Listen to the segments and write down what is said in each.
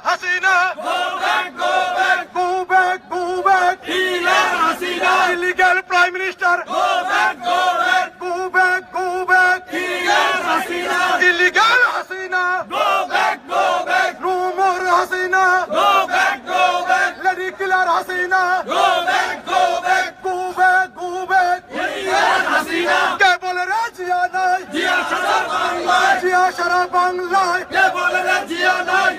Hasina! Go back, go back! Go back, go back! Illegal Hasina! Illegal Prime Minister! Go back, go back! Go back, go back! Illegal Hasina! Illegal Hasina! Go back, go back! No more Hasina! Go back, go back! Lady killer Hasina! Go back, go back! Go back, go back! Illegal Hasina! কে বলে রে জিয়া নাই জিয়া সারা বাংলায় জিয়া সারা বাংলায় কে বলে রে জিয়া নাই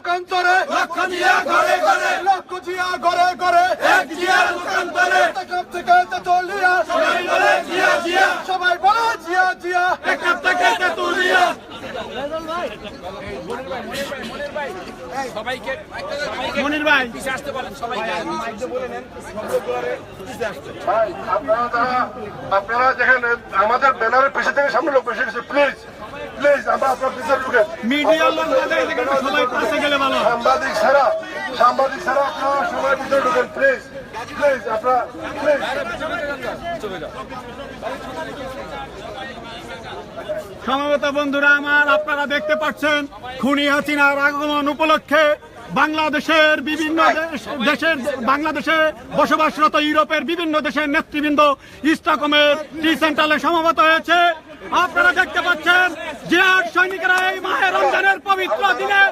লোকান্তরে। লক্ষ জিয়া ঘরে ঘরে। লক্ষ জিয়া ঘরে ঘরে। এক জিয়ার লোকান্তরে। থেকে থেকে তেতুলিয়া সবাই বলে জিয়া জিয়া। সবাই বলে জিয়া জিয়া। এক থেকে তেতুলিয়া মনির ভাই। ভাই আপনারা যারা আপনারা যেখানে আমাদের ব্যানারের পেছনে থেকে সামনে লোক বসে গেছে প্লিজ মিডিয়ার লোক বাদে এদিকে সবাই পাশে গেলে ভালো সাংবাদিক ছাড়া সাংবাদিক ছাড়া আপনারা সবাই পিছনে ঢুকেন প্লিজ প্লিজ আপনারা প্লিজ। সমবেত বন্ধুরা আমার আপনারা দেখতে পাচ্ছেন খুনি হাসিনার আগমন উপলক্ষে বাংলাদেশের বিভিন্ন দেশ- দেশের বাংলাদেশে বসবাসরত ইউরোপের বিভিন্ন দেশের নেতৃবৃন্দ ইস্টাকমের টি সেন্টারে সমবেত হয়েছে। আপনারা দেখতে পাচ্ছেন যে জিয়ার সৈনিকরা এই মাহে রমজানের পবিত্র দিনে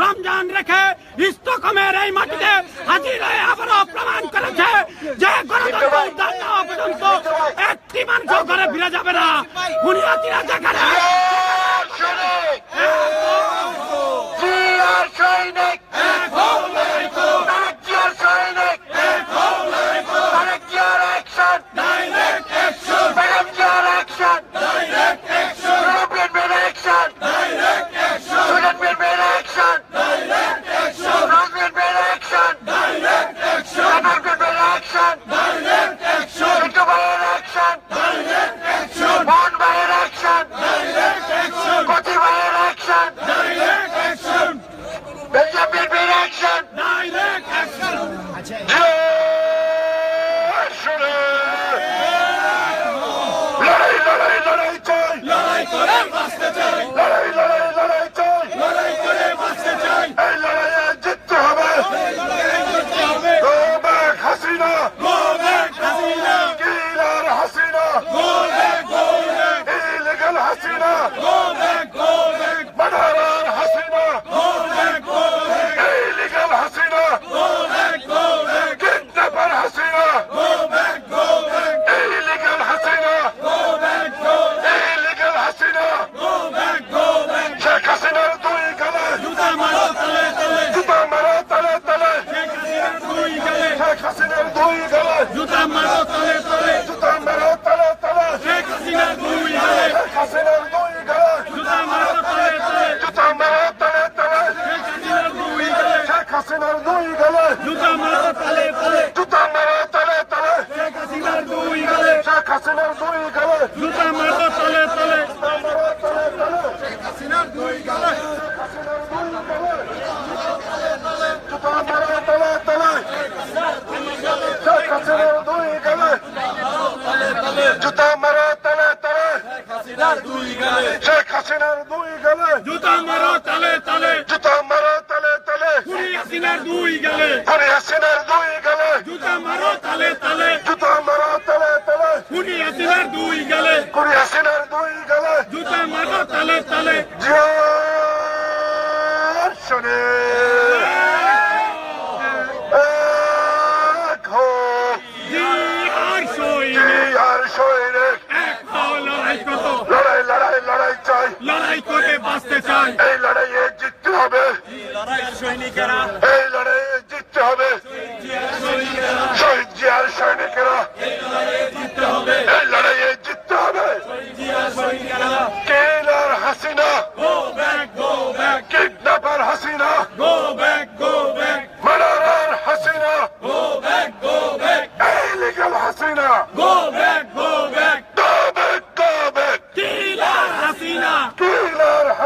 রমজান রেখে ইস্টকমের এই মাটিতে হাজির হয়ে আবারও প্রমাণ করেছে যে গণতন্ত্র উদ্ধার না পর্যন্ত একটি মানুষ ঘরে ফিরে যাবে না। খুনি হাসিনা যেখানে সৈনিক লড়াই লড়াই চাই। লড়াই লড়াই লড়াই চাই। এই লড়াইয়ে জিততে হবে। Go back, Hasina. Killer Hasina. Illegal Hasina. Murderer Hasina illegal Hasina kidnapper Hasina illegal Hasina illegal Hasina Sheikh হাসিনার দুই গালে জুতা মারো তালে তালে শেখ হাসিনার দুই গালে জুতা মারো তলে তলে জুতা মারো তালে তালে শেখ হাসিনার দুই হালে শেখ হাসিনার দুই গালে জুতা মারো তলে তলে জুতা মারো তালে তালে শেখ হাসিনার দুই হালে শেখ হাসিনার দুই গালে। জুতা মারো তলে তলে। জুতা মারো তালে তালে। শেখ হাসিনার দুই হালে শেখ হাসিনার দুই গালে। জুতা মারো তলে তলে। জুতা মারো তালে তালে। শেখ হাসিনার দুই গালে। হাসিনার দুই গালে জুতা মারো তালে তালে। শেখ হাসিনার দুই গালে। জুতা মারো তালে তালে। শেখ হাসিনার দুই গালে। জুতা মারো তলে তলে জুতা মারো তালে তালে। খুনি হাসিনার দুই গেলে। আরে হাসিনার দুই গালে। জুতা মারো তালে তালে। জুতা মারো তালে তালে। খুনি হাসিনার দুই গেলে। কুড়ি হাসিনার দুই গালে। জুতা মারো তালে তালে। শোনে।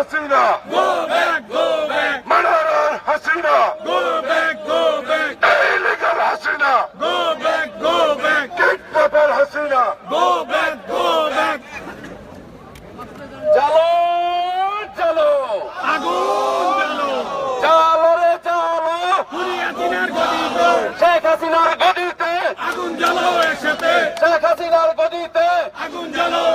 Hasina. Go back go back murderer Hasina. Go back go back illegal Hasina. Go back go back kidnapper Hasina. Go back go back চলো চলো। আগুন চলো। খুনি হাসিনার গদিতে। শেখ হাসিনার গদিতে। আগুন জ্বালাও একসাথে। শেখ হাসিনার গদিতে। আগুন জ্বালাও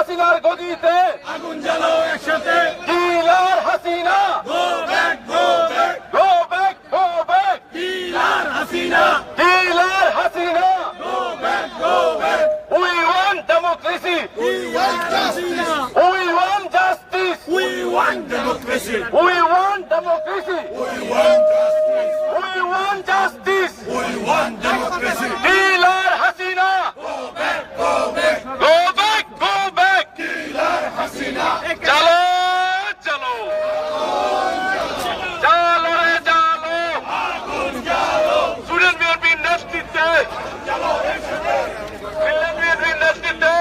হাসিনার গদিতে আগুন জ্বালাও একসাথে। Killer Hasina. Go back go back go back go back killer Hasina. Killer Hasina. Go back go back we want democracy we want justice we want justice we want democracy we want democracy we want justice we want justice we want democracy killer Hasina go back go back go back go back killer Hasina চলো চলো চলো রে চলো আগুন জ্বালাও student বিএনপির নেতৃত্বে student বিএনপির নেতৃত্বে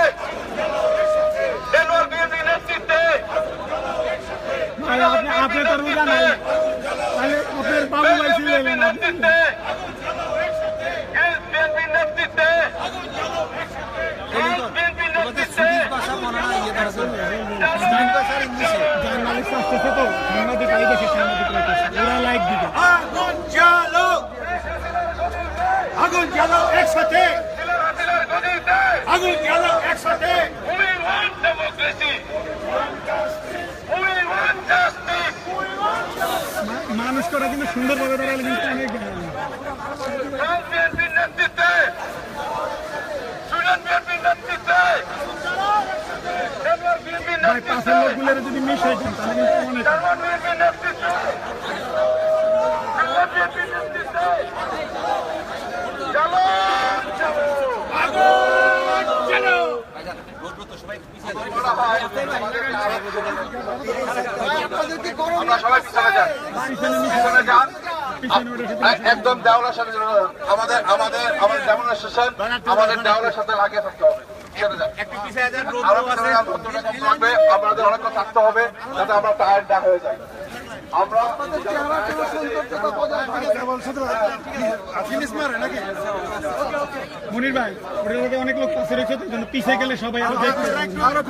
ডেনমার্ক বিএনপির নেতৃত্বে ভাই আপনি আপনি তো রোজা নাই তাহলে আপনার বাবু ভাই ছিলেন বিএনপির নেতৃত্বে এস বিএনপির নেতৃত্বে এস বিএনপির নেতৃত্বে জার্নালিস্ট আসতেছে তো সাংবাদিক আই দেখে সাংবাদিক রাইতেছে ওরা লাইক দিবে আগুন জ্বালো আগুন জ্বালো একসাথে। আগুন জ্বালো একসাথে। করা কিন্তু সুন্দরভাবে দাঁড়ালে কিন্তু অনেক পাশের লোকগুলো যদি মিস তাহলে কিন্তু অনেক আমরা সবাই পিছনে যান পিছনে যান পিছনে ওঠে শুধু এক- একদম দেওয়ালের সাথে আমাদের আমাদের আমাদের ডেমনস্ট্রেশন আমাদের দেওয়ালের সাথে লাগিয়ে থাকতে হবে। আমাদের অনেক থাকতে হবে যাতে আমরা টায়ার থাকবে, হয়ে অনেক আমরা টায়ার্ড না হয়ে যাই আমরা মনির ভাই ওটার অনেক লোক পাশে রয়েছে তো পিছিয়ে গেলে সবাই আরও